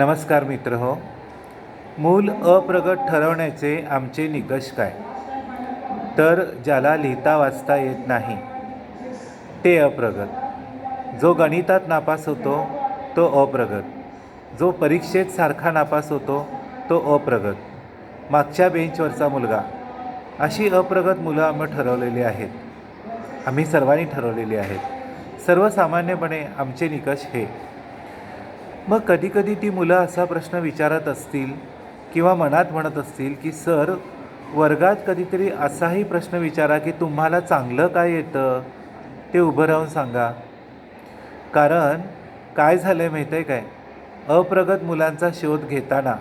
नमस्कार मित्र हो. मूल अप्रगत ठरवण्याचे आमचे निकष काय? तर ज्याला लिहिता वाचता येत नाही ते अप्रगत जो गणितात नापास होतो तो अप्रगत जो परीक्षेत सारखा नापास होतो तो अप्रगत मागच्या बेंचवरचा मुलगा. अशी अप्रगत मुलं आम्ही ठरवलेली आहेत. आम्ही सर्वांनी ठरवलेली आहेत. सर्वसामान्यपणे आमचे निकष हे. मग कधीकधी ती मुलं असा प्रश्न विचारत असतील किंवा मनात म्हणत असतील की सर वर्गात कधीतरी असाही प्रश्न विचारा की तुम्हाला चांगलं काय येतं? ते उभं राहून सांगा. कारण काय झालं आहे माहीत आहे काय? अप्रगत मुलांचा शोध घेताना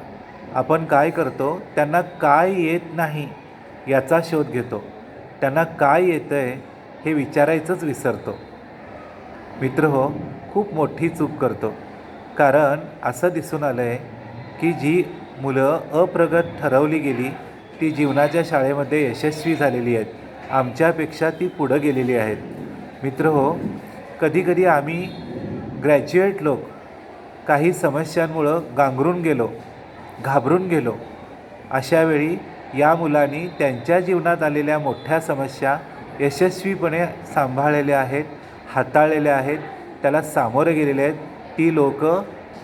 आपण काय करतो? त्यांना काय येत नाही याचा शोध घेतो. त्यांना काय येतं आहे हे विचारायचंच विसरतो. मित्र हो खूप मोठी चूक करतो. कारण असं दिसून आलं आहे की जी मुलं अप्रगत ठरवली गेली ती जीवनाच्या शाळेमध्ये यशस्वी झालेली आहेत. आमच्यापेक्षा ती पुढं गेलेली आहेत. मित्र हो कधीकधी आम्ही ग्रॅज्युएट लोक काही समस्यांमुळं गांगरून गेलो घाबरून गेलो. अशावेळी या मुलांनी त्यांच्या जीवनात आलेल्या मोठ्या समस्या यशस्वीपणे सांभाळलेल्या आहेत हाताळलेल्या आहेत त्याला सामोरे गेलेले आहेत. ती लोक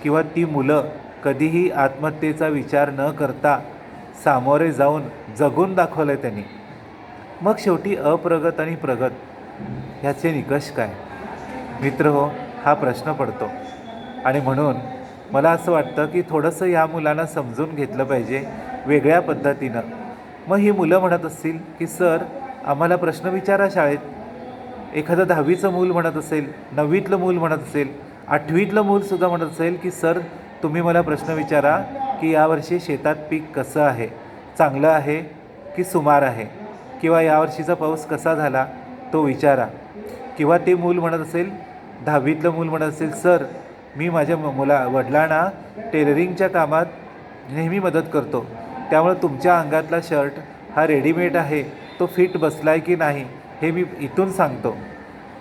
किंवा ती मुलं कधीही आत्महत्येचा विचार न करता सामोरे जाऊन जगून दाखवलं आहे त्यांनी. मग शेवटी अप्रगत आणि प्रगत ह्याचे निकष काय? मित्र हो हा प्रश्न पडतो. आणि म्हणून मला असं वाटतं की थोडंसं या मुलांना समजून घेतलं पाहिजे वेगळ्या पद्धतीनं. मग ही मुलं म्हणत असतील की सर आम्हाला प्रश्न विचारा शाळेत. एखादं दहावीचं मूल म्हणत असेल नववीतलं मूल म्हणत असेल आठवीतलं मूलसुद्धा म्हणत असेल की सर तुम्ही मला प्रश्न विचारा की यावर्षी शेतात पीक कसं आहे? चांगलं आहे की सुमार आहे? किंवा यावर्षीचा पाऊस कसा झाला तो विचारा. किंवा ते मूल म्हणत असेल दहावीतलं मूल म्हणत असेल सर मी माझ्या म- मुला वडिलांना टेलरिंगच्या कामात नेहमी मदत करतो. त्यामुळे तुमच्या अंगातला शर्ट हा रेडीमेड आहे. तो फिट बसला आहे की नाही हे मी इथून सांगतो.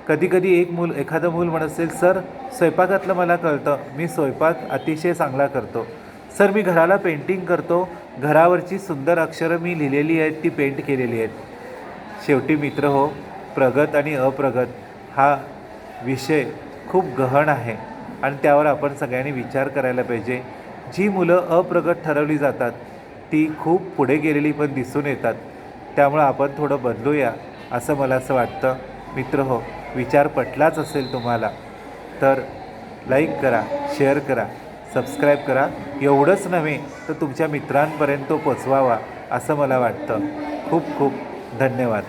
कधीकधी एक मूल एखादं मूल म्हणत असेल सर स्वयंपाकातलं मला कळतं. मी स्वयंपाक अतिशय चांगला करतो. सर मी घराला पेंटिंग करतो. घरावरची सुंदर अक्षरं मी लिहिलेली आहेत ती पेंट केलेली आहेत. शेवटी मित्र हो प्रगत आणि अप्रगत हा विषय खूप गहन आहे आणि त्यावर आपण सगळ्यांनी विचार करायला पाहिजे. जी मुलं अप्रगत ठरवली जातात ती खूप पुढे गेलेली पण दिसून येतात. त्यामुळं आपण थोडं बदलूया असं मला असं वाटतं. मित्र हो विचार पटलाच असेल तुम्हाला तर लाईक करा शेअर करा सबस्क्राईब करा. एवढंच नव्हे तर तुमच्या मित्रांपर्यंत तो पोचवावा असं मला वाटतं. खूप खूप धन्यवाद.